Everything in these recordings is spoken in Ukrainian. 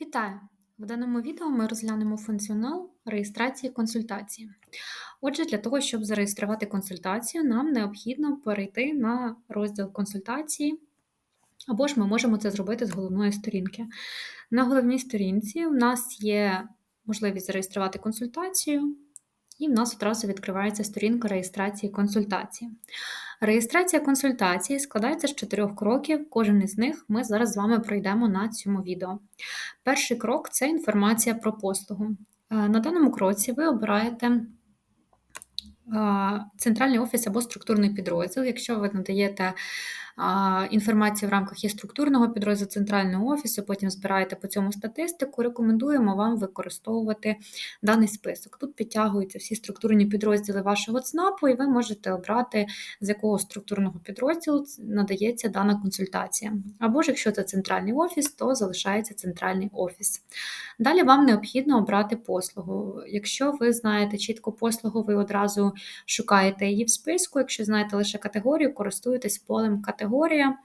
Вітаю! В даному відео ми розглянемо функціонал реєстрації консультації. Отже, для того, щоб зареєструвати консультацію, нам необхідно перейти на розділ консультації, або ж ми можемо це зробити з головної сторінки. На головній сторінці в нас є можливість зареєструвати консультацію, і в нас одразу відкривається сторінка реєстрації консультації. Реєстрація консультації складається з чотирьох кроків, кожен із них ми зараз з вами пройдемо на цьому відео. Перший крок це інформація про послугу. Е, на даному кроці ви обираєте е, центральний офіс або структурний підрозділ. Якщо ви надаєте інформацію в рамках є структурного підрозділу центрального офісу, потім збираєте по цьому статистику, рекомендуємо вам використовувати даний список. Тут підтягуються всі структурні підрозділи вашого ЦНАПу, і ви можете обрати, з якого структурного підрозділу надається дана консультація. Або ж якщо це центральний офіс, то залишається центральний офіс. Далі вам необхідно обрати послугу. Якщо ви знаєте чітко послугу, ви одразу шукаєте її в списку. Якщо знаєте лише категорію, користуєтесь полем категорія.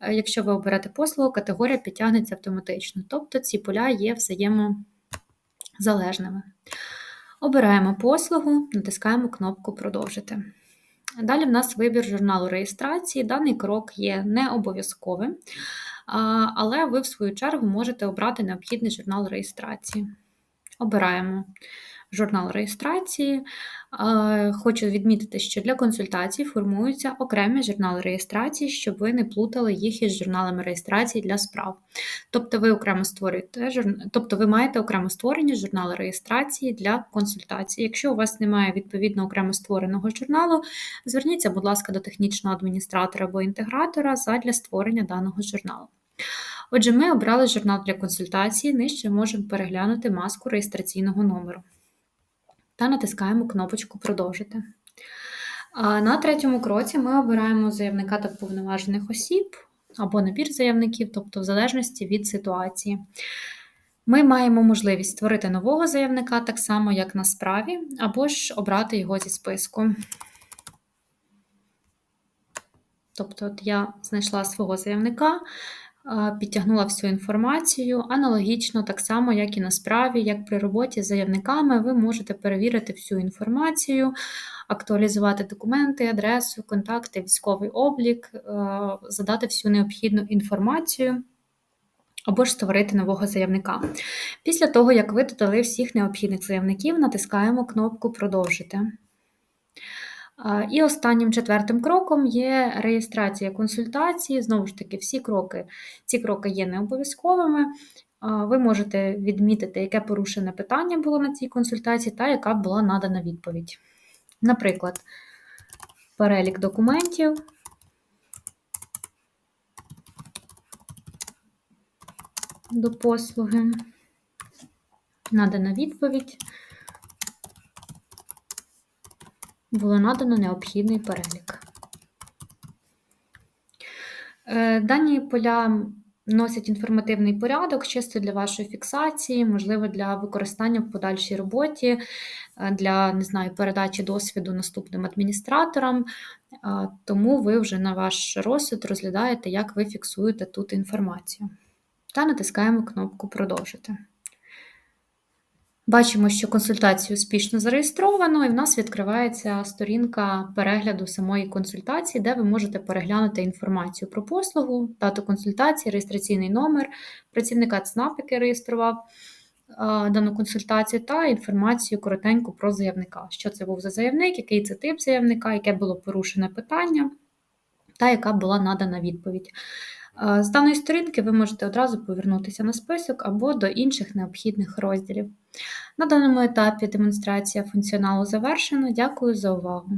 Е, якщо ви оберете послугу, категорія підтягнеться автоматично. Тобто ці поля є взаємозалежними. Обираємо послугу, натискаємо кнопку Продовжити. Далі в нас вибір журналу реєстрації. Даний крок є не обов'язковим, але ви, в свою чергу, можете обрати необхідний журнал реєстрації. Обираємо журнал реєстрації. Хочу відмітити, що для консультацій формуються окремі журнали реєстрації, щоб ви не плутали їх із журналами реєстрації для справ. Тобто ви окремо створюєте тобто ви маєте окремо створені журнали реєстрації для консультацій. Якщо у вас немає відповідно окремо створеного журналу, зверніться, будь ласка, до технічного адміністратора або інтегратора задля створення даного журналу. Отже, ми обрали журнал для консультації, нижче можемо переглянути маску реєстраційного номеру та натискаємо кнопочку Продовжити. На третьому кроці ми обираємо заявника та повноважених осіб або набір заявників, тобто в залежності від ситуації. Ми маємо можливість створити нового заявника так само, як на справі, або ж обрати його зі списку. Тобто, от я знайшла свого заявника, підтягнула всю інформацію. Аналогічно, так само, як і на справі, як при роботі з заявниками, ви можете перевірити всю інформацію, актуалізувати документи, адресу, контакти, військовий облік, е, задати всю необхідну інформацію. Або ж створити нового заявника. Після того, як ви додали всіх необхідних заявників, натискаємо кнопку Продовжити. І останнім четвертим кроком є реєстрація консультації. Знову ж таки, всі кроки, ці кроки є не обов'язковими. Ви можете відмітити, яке порушене питання було на цій консультації, та яка була надана відповідь. Наприклад, перелік документів. До послуги, надана відповідь було надано необхідний перелік. Е, дані поля носять інформативний порядок, чисто для вашої фіксації, можливо, для використання в подальшій роботі, е, для не знаю, передачі досвіду наступним адміністраторам, е, тому ви вже на ваш розсуд розглядаєте, як ви фіксуєте тут інформацію. Та натискаємо кнопку Продовжити. Бачимо, що консультацію успішно зареєстровано, і в нас відкривається сторінка перегляду самої консультації, де ви можете переглянути інформацію про послугу, дату консультації, реєстраційний номер, працівника ЦНАП, який реєстрував дану консультацію, та інформацію коротеньку про заявника. Що це був за заявник, який це тип заявника, яке було порушене питання, та яка була надана відповідь. З даної сторінки ви можете одразу повернутися на список або до інших необхідних розділів. На даному етапі демонстрація функціоналу завершена. Дякую за увагу!